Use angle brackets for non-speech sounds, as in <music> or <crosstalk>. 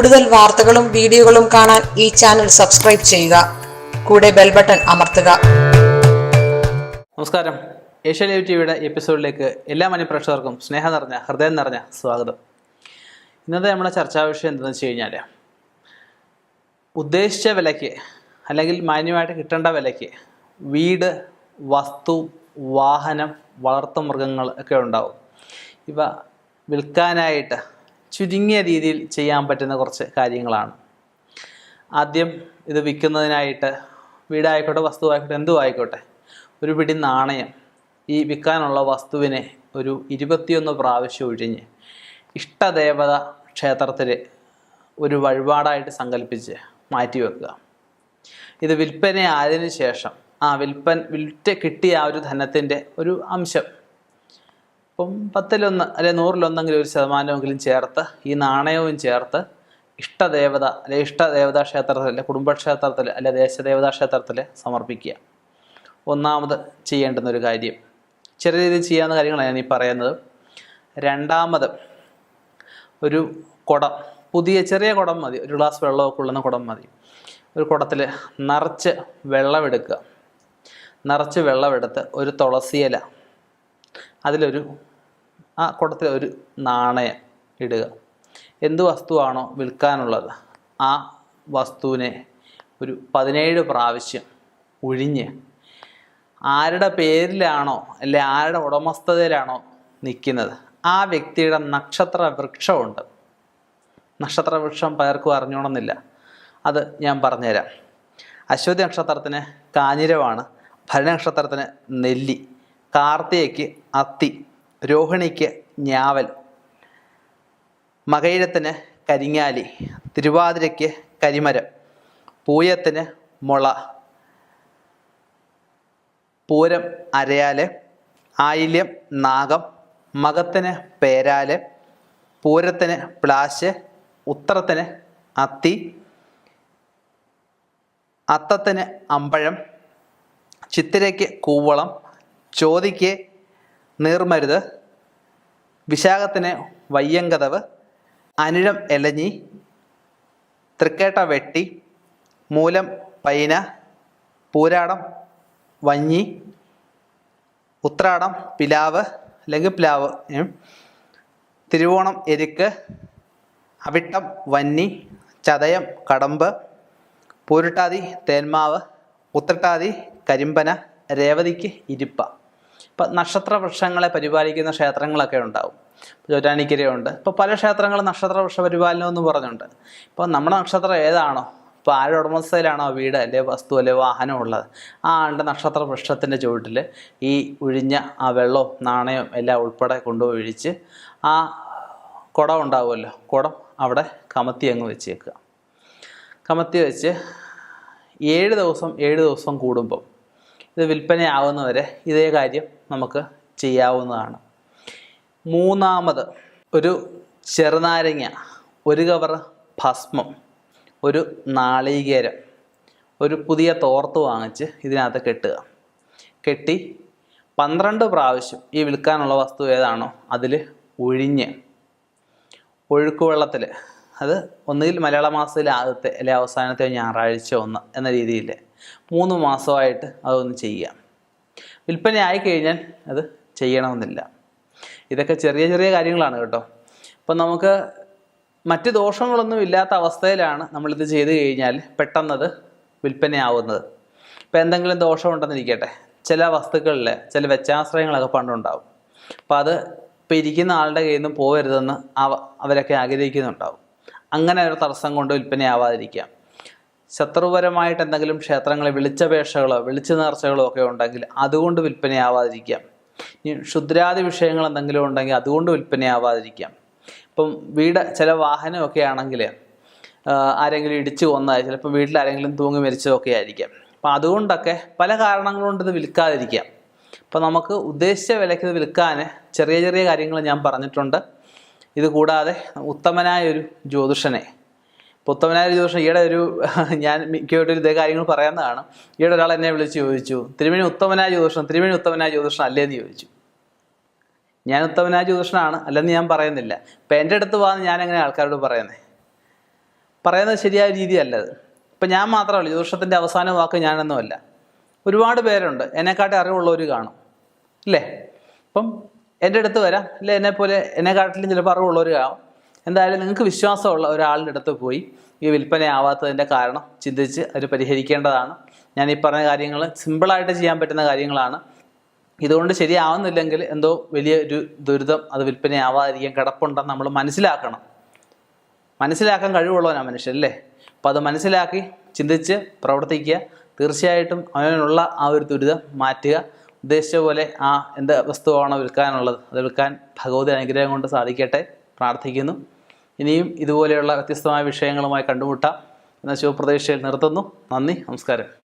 കൂടുതൽ വാർത്തകളും വീഡിയോകളും കാണാൻ ഈ ചാനൽ സബ്സ്ക്രൈബ് ചെയ്യുക. കൂടെ ബെൽ ബട്ടൺ അമർത്തുക. നമസ്കാരം. ഏഷ്യ ലൈവ് ടിവിയുടെ എപ്പിസോഡിലേക്ക് എല്ലാ മനഃപ്രേക്ഷകർക്കും സ്നേഹം നിറഞ്ഞ ഹൃദയം നിറഞ്ഞ സ്വാഗതം. ഇന്നത്തെ നമ്മുടെ ചർച്ചാ വിഷയം എന്തെന്ന് വെച്ച് കഴിഞ്ഞാൽ ഉദ്ദേശിച്ച വിലയ്ക്ക് അല്ലെങ്കിൽ മാന്യമായിട്ട് കിട്ടേണ്ട വിലയ്ക്ക് വീട് വസ്തു വാഹനം വളർത്തുമൃഗങ്ങൾ ഒക്കെ ഉണ്ടാവും. ഇവ വിൽക്കാനായിട്ട് ചുരുങ്ങിയ രീതിയിൽ ചെയ്യാൻ പറ്റുന്ന കുറച്ച് കാര്യങ്ങളാണ്. ആദ്യം ഇത് വിൽക്കുന്നതിനായിട്ട് വീടായിക്കോട്ടെ വസ്തു എന്തു എന്തും ആയിക്കോട്ടെ ഒരു പിടി നാണയം ഈ വിൽക്കാനുള്ള വസ്തുവിനെ ഒരു ഇരുപത്തിയൊന്ന് പ്രാവശ്യം ഒഴിഞ്ഞ് ഇഷ്ടദേവത ക്ഷേത്രത്തിൽ ഒരു വഴിപാടായിട്ട് സങ്കല്പിച്ച് മാറ്റി വെക്കുക. ഇത് വിൽപ്പന ആയതിനു ശേഷം ആ വിൽപ്പൻ വിൽറ്റ് കിട്ടിയ ആ ഒരു ധനത്തിന്റെ ഒരു അംശം ഇപ്പം പത്തിലൊന്ന് അല്ലെ നൂറിലൊന്നെങ്കിലും ഒരു ശതമാനമെങ്കിലും ചേർത്ത് ഈ നാണയവും ചേർത്ത് ഇഷ്ടദേവത അല്ലെ ഇഷ്ടദേവതാ ക്ഷേത്രത്തിൽ കുടുംബക്ഷേത്രത്തിൽ അല്ലെ ദേശദേവതാ ക്ഷേത്രത്തിൽ സമർപ്പിക്കുക. ഒന്നാമത് ചെയ്യേണ്ടുന്ന ഒരു കാര്യം. ചെറിയ രീതിയിൽ ചെയ്യാവുന്ന കാര്യങ്ങളാണ് ഞാൻ ഈ പറയുന്നത്. രണ്ടാമത് ഒരു കുടം പുതിയ ചെറിയ കുടം മതി. ഒരു ഗ്ലാസ് വെള്ളമൊക്കെ ഉള്ളുന്ന കുടം മതി. ഒരു കുടത്തിൽ നിറച്ച് വെള്ളമെടുക്കുക. നിറച്ച് വെള്ളമെടുത്ത് ഒരു തുളസിയില അതിലൊരു ആ കുടത്തിൽ ഒരു നാണയം ഇടുക. എന്ത് വസ്തുവാണോ വിൽക്കാനുള്ളത്. ആ വസ്തുവിനെ ഒരു പതിനേഴ് പ്രാവശ്യം ഒഴിഞ്ഞ് ആരുടെ പേരിലാണോ അല്ലെ ആരുടെ ഉടമസ്ഥതയിലാണോ നിൽക്കുന്നത്. ആ വ്യക്തിയുടെ നക്ഷത്ര വൃക്ഷമുണ്ട്. നക്ഷത്ര വൃക്ഷം പലർക്കും അറിഞ്ഞോണമെന്നില്ല അത് ഞാൻ പറഞ്ഞുതരാം. അശ്വതി നക്ഷത്രത്തിന് കാഞ്ഞിരമാണ്. ഭരണ നക്ഷത്രത്തിന് നെല്ലി. കാർത്തികയ്ക്ക് അത്തി. രോഹിണിക്ക് ഞാവൽ. മകയിരത്തിന് കരിങ്ങാലി. തിരുവാതിരയ്ക്ക് കരിമരം. പൂയത്തിന് മുള. പൂരം അരയാൽ. ആയില്യം നാഗം. മകത്തിന് പേരാൽ. പൂരത്തിന് പ്ലാശ്. ഉത്രത്തിന് അത്തി. അത്തത്തിന് അമ്പഴം. ചിത്തിരയ്ക്ക് കൂവളം. ചോതിക്ക് നീർമരുത്. വിശാഖത്തിന് വയ്യങ്കതവ് അനിഴം എലഞ്ഞി തൃക്കേട്ട വെട്ടി മൂലം പൈന പൂരാടം വഞ്ഞി ഉത്രാടം പിലാവ് അല്ലെങ്കിൽ പ്ലാവ് തിരുവോണം എരുക്ക് അവിട്ടം വന്നി ചതയം കടമ്പ് പൂരിട്ടാതി തേന്മാവ് ഉത്രട്ടാതി കരിമ്പന രേവതിക്ക് ഇരിപ്പ. നക്ഷത്ര വൃക്ഷങ്ങളെ പരിപാലിക്കുന്ന ക്ഷേത്രങ്ങളൊക്കെ ഉണ്ടാവും. ചോറ്റാനിക്കരയുണ്ട് ഇപ്പോൾ പല ക്ഷേത്രങ്ങളും നക്ഷത്ര വൃക്ഷ പരിപാലനം എന്ന് പറഞ്ഞുണ്ട്. ഇപ്പോൾ നമ്മുടെ നക്ഷത്രം ഏതാണോ? ഇപ്പോൾ ആരുടെ ഉടമസ്ഥയിലാണോ വീട് അല്ലെ വസ്തു അല്ലെ വാഹനം ഉള്ളത്? ആ ആളുടെ നക്ഷത്ര വൃക്ഷത്തിന്റെ ചുവട്ടിൽ ഈ ഉഴിഞ്ഞ ആ വെള്ളവും നാണയവും എല്ലാം ഉൾപ്പെടെ കൊണ്ടുപോയി ഒഴിച്ച് ആ കുടം ഉണ്ടാവുമല്ലോ. കുടം അവിടെ കമത്തി അങ്ങ് വെച്ചേക്കുക. കമത്തി വെച്ച് ഏഴ് ദിവസം ഏഴ് ദിവസം കൂടുമ്പം ഇത് വിൽപ്പനയാവുന്നവരെ ഇതേ കാര്യം നമുക്ക് ചെയ്യാവുന്നതാണ്. മൂന്നാമത് ഒരു ചെറുനാരങ്ങ ഒരു കവർ ഭസ്മം ഒരു നാളികേരം ഒരു പുതിയ തോർത്ത് വാങ്ങിച്ച് ഇതിനകത്ത് കെട്ടുക. കെട്ടി പന്ത്രണ്ട് പ്രാവശ്യം ഈ വിൽക്കാനുള്ള വസ്തു ഏതാണോ അതിൽ ഒഴിഞ്ഞ് ഒഴുക്ക് വെള്ളത്തിൽ അത് ഒന്നുകിൽ മലയാള മാസത്തിലെ ആദ്യത്തെ അല്ലെ അവസാനത്തെ ഞായറാഴ്ച ഒന്ന് എന്ന രീതിയിൽ മൂന്ന് മാസമായിട്ട് അതൊന്ന് ചെയ്യാം വിൽപ്പന ആയിക്കഴിഞ്ഞാൽ അത് ചെയ്യണമെന്നില്ല. ഇതൊക്കെ ചെറിയ ചെറിയ കാര്യങ്ങളാണ് കേട്ടോ. അപ്പം നമുക്ക് മറ്റ് ദോഷങ്ങളൊന്നും ഇല്ലാത്ത അവസ്ഥയിലാണ് നമ്മളിത് ചെയ്ത് കഴിഞ്ഞാൽ പെട്ടെന്നത് വിൽപ്പനയാവുന്നത്. ഇപ്പം എന്തെങ്കിലും ദോഷമുണ്ടെന്നിരിക്കട്ടെ ചില വസ്തുക്കളിൽ ചില വ്യത്യാശ്രയങ്ങളൊക്കെ പണ്ടുണ്ടാവും. അപ്പം അത് ഇപ്പം ഇരിക്കുന്ന ആളുടെ കയ്യിൽ നിന്ന് പോകരുതെന്ന് അവ അവരൊക്കെ ആഗ്രഹിക്കുന്നുണ്ടാവും. അങ്ങനെ ഒരു തടസ്സം കൊണ്ട് വിൽപ്പനയാവാതിരിക്കാം. ശത്രുപരമായിട്ട് എന്തെങ്കിലും ക്ഷേത്രങ്ങളെ വിളിച്ചപേക്ഷകളോ വിളിച്ചു നേർച്ചകളോ ഒക്കെ ഉണ്ടെങ്കിൽ അതുകൊണ്ട് വിൽപ്പനയാവാതിരിക്കാം. ഇനി ക്ഷുദ്രാദി വിഷയങ്ങൾ എന്തെങ്കിലും ഉണ്ടെങ്കിൽ അതുകൊണ്ട് വിൽപ്പനയാവാതിരിക്കാം. ഇപ്പം വീട് ചില വാഹനമൊക്കെ ആണെങ്കിൽ ആരെങ്കിലും ഇടിച്ചു കൊന്നതായി ചിലപ്പോൾ വീട്ടിൽ ആരെങ്കിലും തൂങ്ങി മരിച്ചതൊക്കെ ആയിരിക്കാം. അപ്പം അതുകൊണ്ടൊക്കെ പല കാരണങ്ങൾ കൊണ്ട് ഇത് വിൽക്കാതിരിക്കാം. അപ്പം നമുക്ക് ഉദ്ദേശിച്ച വിലയ്ക്ക് ഇത് വിൽക്കാൻ ചെറിയ ചെറിയ കാര്യങ്ങൾ ഞാൻ പറഞ്ഞിട്ടുണ്ട്. ഇത് കൂടാതെ ഉത്തമനായ ഒരു ജ്യോതിഷനെ ഉത്തമനായ ഒരു ദിവസം ഈയിടെ ഒരു <laughs> ഞാൻ മിക്കവായിട്ടും ഇതേ കാര്യങ്ങൾ പറയാവുന്നതാണ് ഈയിടെ ഒരാൾ എന്നെ വിളിച്ച് ചോദിച്ചു തിരുമണി ഉത്തമനായ ജ്യോതിഷം തിരുമണി ഉത്തമനായ ജ്യോതിഷം അല്ലേന്ന് ചോദിച്ചു. ഞാൻ ഉത്തമനായ ജ്യോതിഷനാണ് അല്ലെന്ന് ഞാൻ പറയുന്നില്ല. ഇപ്പം എന്റെ അടുത്ത് പോകാൻ ഞാൻ എങ്ങനെ ആൾക്കാരോട് പറയുന്നത് പറയുന്നത് ശരിയായ രീതിയല്ല അത് ഇപ്പം ഞാൻ മാത്രമല്ല ജ്യോതിഷത്തിന്റെ അവസാന വാക്ക് ഞാനൊന്നുമല്ല ഒരുപാട് പേരുണ്ട് എന്നെക്കാട്ടി അറിവുള്ളവർ കാണും. ഇല്ലേ? അപ്പം എന്റെ അടുത്ത് വരാം. അല്ലെ എന്നെപ്പോലെ എന്നെക്കാട്ടിലും ചിലപ്പോൾ അറിവുള്ളവർ കാണും. എന്തായാലും നിങ്ങൾക്ക് വിശ്വാസമുള്ള ഒരാളുടെ അടുത്ത് പോയി ഈ വിൽപ്പന ആവാത്തതിന്റെ കാരണം ചിന്തിച്ച് അത് പരിഹരിക്കേണ്ടതാണ്. ഞാൻ ഈ പറഞ്ഞ കാര്യങ്ങൾ സിമ്പിളായിട്ട് ചെയ്യാൻ പറ്റുന്ന കാര്യങ്ങളാണ്. ഇതുകൊണ്ട് ശരിയാവുന്നില്ലെങ്കിൽ എന്തോ വലിയ ഒരു ദുരിതം അത് വിൽപ്പനയാവാതിരിക്കാൻ കിടപ്പുണ്ടെന്ന് നമ്മൾ മനസ്സിലാക്കണം. മനസ്സിലാക്കാൻ കഴിവുള്ളവനാണ് മനുഷ്യൻ അല്ലേ? അപ്പോൾ അത് മനസ്സിലാക്കി ചിന്തിച്ച് പ്രവർത്തിക്കുക. തീർച്ചയായിട്ടും അവനുള്ള ആ ഒരു ദുരിതം മാറ്റുക. ഉദ്ദേശിച്ച പോലെ ആ എന്ത് വസ്തുവാണോ വിൽക്കാനുള്ളത് അത് വിൽക്കാൻ ഭഗവതി അനുഗ്രഹം കൊണ്ട് സാധിക്കട്ടെ. പ്രാർത്ഥിക്കുന്നു. ഇനിയും ഇതുപോലെയുള്ള വ്യത്യസ്തമായ വിഷയങ്ങളുമായി കണ്ടുമുട്ടാം. എന്ന ശുഭപ്രതീക്ഷയിൽ നിർത്തുന്നു. നന്ദി നമസ്കാരം.